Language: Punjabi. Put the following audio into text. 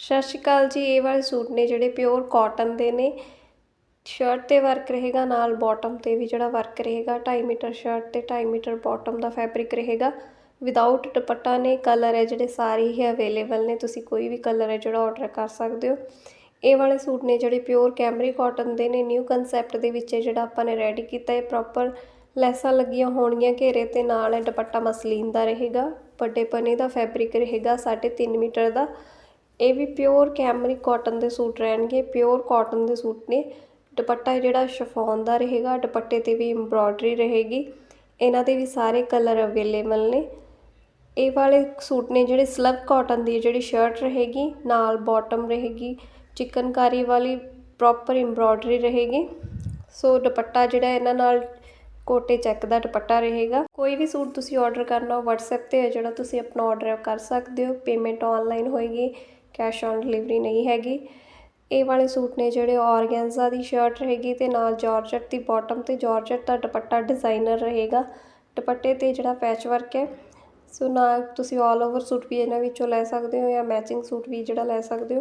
ਸਤਿ ਸ਼੍ਰੀ ਅਕਾਲ ਜੀ, ਇਹ ਵਾਲੇ ਸੂਟ ਨੇ ਜਿਹੜੇ ਪਿਓਰ ਕਾਟਨ ਦੇ ਨੇ। ਸ਼ਰਟ ਤੇ ਵਰਕ ਰਹੇਗਾ, ਨਾਲ ਬਾਟਮ ਤੇ ਵੀ ਜਿਹੜਾ ਵਰਕ ਰਹੇਗਾ 2.5 ਮੀਟਰ ਸ਼ਰਟ ਤੇ 2.5 ਮੀਟਰ ਬਾਟਮ ਦਾ ਫੈਬਰਿਕ ਰਹੇਗਾ। ਵਿਦਆਊਟ ਦੁਪੱਟਾ ਨੇ ਕਲਰ ਹੈ ਜਿਹੜੇ ਸਾਰੇ ਹੀ ਅਵੇਲੇਬਲ ਨੇ, ਤੁਸੀਂ ਕੋਈ ਵੀ ਕਲਰ ਹੈ ਜਿਹੜਾ ਆਰਡਰ ਕਰ ਸਕਦੇ ਹੋ। ਇਹ ਵਾਲੇ ਸੂਟ ਨੇ ਜਿਹੜੇ ਪਿਓਰ ਕੈਮਰੀ ਕਾਟਨ ਦੇ ਨੇ ਨਿਊ ਕਨਸੈਪਟ ਦੇ ਵਿੱਚ ਜਿਹੜਾ ਆਪਾਂ ਨੇ ਰੈਡੀ ਕੀਤਾ ਹੈ ਪ੍ਰੋਪਰ ਲੈਸਾਂ ਲੱਗੀਆਂ ਹੋਣਗੀਆਂ ਘੇਰੇ ਤੇ, ਨਾਲ ਹੈ ਦੁਪੱਟਾ ਮਸਲੀਨ ਦਾ ਰਹੇਗਾ। ਵੱਡੇ ਪਨੇ ਦਾ ਫੈਬਰਿਕ ਰਹੇਗਾ 3.5 ਮੀਟਰ ਦਾ। ਇਹ ਵੀ ਪਿਓਰ ਕੈਮਰਿਕ ਕਾਟਨ ਦੇ ਸੂਟ ਰਹਿਣਗੇ ਪਿਓਰ ਕਾਟਨ ਦੇ ਸੂਟ ਨੇ। ਦੁਪੱਟਾ ਜਿਹੜਾ ਸ਼ਫੋਨ ਦਾ ਰਹੇਗਾ, ਦੁਪੱਟੇ ਤੇ ਵੀ ਐਮਬ੍ਰੋਇਡਰੀ ਰਹੇਗੀ। ਇਹਨਾਂ ਦੇ ਵੀ ਸਾਰੇ ਕਲਰ ਅਵੇਲੇਬਲ ਨੇ। ਇਹ ਵਾਲੇ ਸੂਟ ਨੇ ਜਿਹੜੇ ਸਲਬ ਕਾਟਨ ਦੀ ਜਿਹੜੀ ਸ਼ਰਟ ਰਹੇਗੀ, ਨਾਲ ਬਾਟਮ ਰਹੇਗੀ, ਚਿਕਨਕਾਰੀ ਵਾਲੀ ਪ੍ਰੋਪਰ ਐਮਬ੍ਰੋਇਡਰੀ ਰਹੇਗੀ। ਸੋ ਦੁਪੱਟਾ ਜਿਹੜਾ ਇਹਨਾਂ ਨਾਲ ਕੋਟੇ ਚੈੱਕ ਦਾ ਦੁਪੱਟਾ ਰਹੇਗਾ। ਕੋਈ ਵੀ ਸੂਟ ਤੁਸੀਂ ਆਰਡਰ ਕਰਨਾ ਹੋ WhatsApp ਤੇ ਹੈ ਜਿਹੜਾ ਤੁਸੀਂ ਆਪਣਾ ਆਰਡਰ ਕਰ ਸਕਦੇ ਹੋ। ਪੇਮੈਂਟ ਆਨਲਾਈਨ ਹੋਏਗੀ। ਕੈਸ਼ ਔਨ ਡਿਲੀਵਰੀ ਨਹੀਂ ਹੈਗੀ। ਇਹ ਵਾਲੇ ਸੂਟ ਨੇ ਜਿਹੜੇ ਔਰਗੈਂਜ਼ਾ ਦੀ ਸ਼ਰਟ ਰਹੇਗੀ ਤੇ ਨਾਲ ਜਾਰਜਟ ਦੀ ਬਾਟਮ ਤੇ ਜਾਰਜਟ ਦਾ ਦੁਪੱਟਾ ਡਿਜ਼ਾਈਨਰ ਰਹੇਗਾ। ਦੁਪੱਟੇ ਤੇ ਜਿਹੜਾ ਪੈਚ ਵਰਕ ਹੈ, ਸੋ ਨਾਲ ਤੁਸੀਂ ਆਲ ਓਵਰ ਸੂਟ ਵੀ ਇਹਨਾਂ ਵਿੱਚੋਂ ਲੈ ਸਕਦੇ ਹੋ ਜਾਂ ਮੈਚਿੰਗ ਸੂਟ ਵੀ ਜਿਹੜਾ ਲੈ ਸਕਦੇ ਹੋ।